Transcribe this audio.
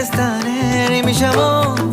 গুলবেস্তানের মিশাবো